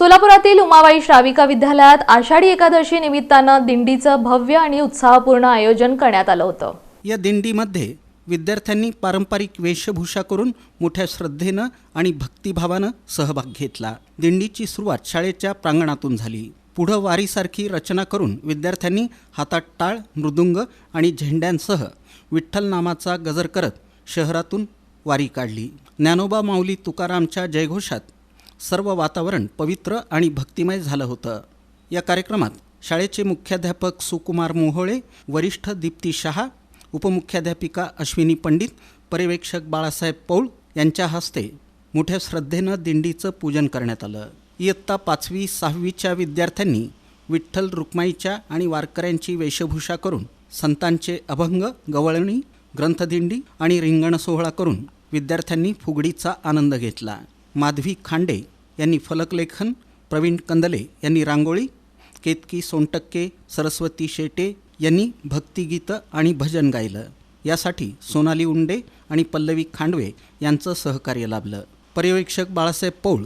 सोलापुरातील उमाबाई श्राविका विद्यालयात आषाढी एकादशी निमित्तानं दिंडीचं भव्य आणि उत्साहपूर्ण आयोजन करण्यात आलं होतं. या दिंडीमध्ये विद्यार्थ्यांनी पारंपरिक वेशभूषा करून मोठ्या श्रद्धेनं आणि भक्तिभावानं सहभाग घेतला. दिंडीची सुरुवात शाळेच्या प्रांगणातून झाली. पुढं वारीसारखी रचना करून विद्यार्थ्यांनी हातात टाळ मृदुंग आणि झेंड्यांसह विठ्ठल नामाचा गजर करत शहरातून वारी काढली. ज्ञानोबा माऊली तुकारामच्या जयघोषात सर्व वातावरण पवित्र आणि भक्तिमय झालं होतं. या कार्यक्रमात शाळेचे मुख्याध्यापक सुकुमार मोहोळे वरिष्ठ दीप्ती शहा उपमुख्याध्यापिका अश्विनी पंडित पर्यवेक्षक बाळासाहेब पौळ यांच्या हस्ते मोठ्या श्रद्धेनं दिंडीचं पूजन करण्यात आलं. इयत्ता पाचवी सहावीच्या विद्यार्थ्यांनी विठ्ठल रुक्माईच्या आणि वारकऱ्यांची वेशभूषा करून संतांचे अभंग गवळणी ग्रंथदिंडी आणि रिंगण सोहळा करून विद्यार्थ्यांनी फुगडीचा आनंद घेतला. माधवी खांडे यांनी फलकलेखन प्रवीण कंदले यांनी रांगोळी केतकी सोनटक्के सरस्वती शेटे यांनी भक्तिगीतं आणि भजन गायलं. यासाठी सोनाली उंडे आणि पल्लवी खांडवे यांचं सहकार्य लाभलं. पर्यवेक्षक बाळासाहेब पौळ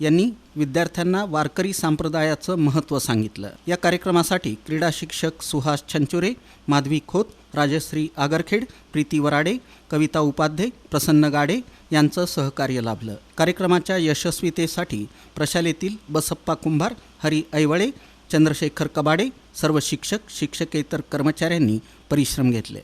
यांनी विद्यार्थ्यांना वारकरी संप्रदायाचं महत्त्व सांगितलं. या कार्यक्रमासाठी क्रीडा शिक्षक सुहास छंचुरे माधवी खोत राजश्री आगरखेड प्रीती वराडे कविता उपाध्ये प्रसन्न गाडे यांचं सहकार्य लाभलं. कार्यक्रमाच्या यशस्वीतेसाठी प्रशालेतील बसप्पा कुंभार हरी ऐवळे चंद्रशेखर कबाडे सर्व शिक्षक शिक्षकेतर कर्मचाऱ्यांनी परिश्रम घेतले.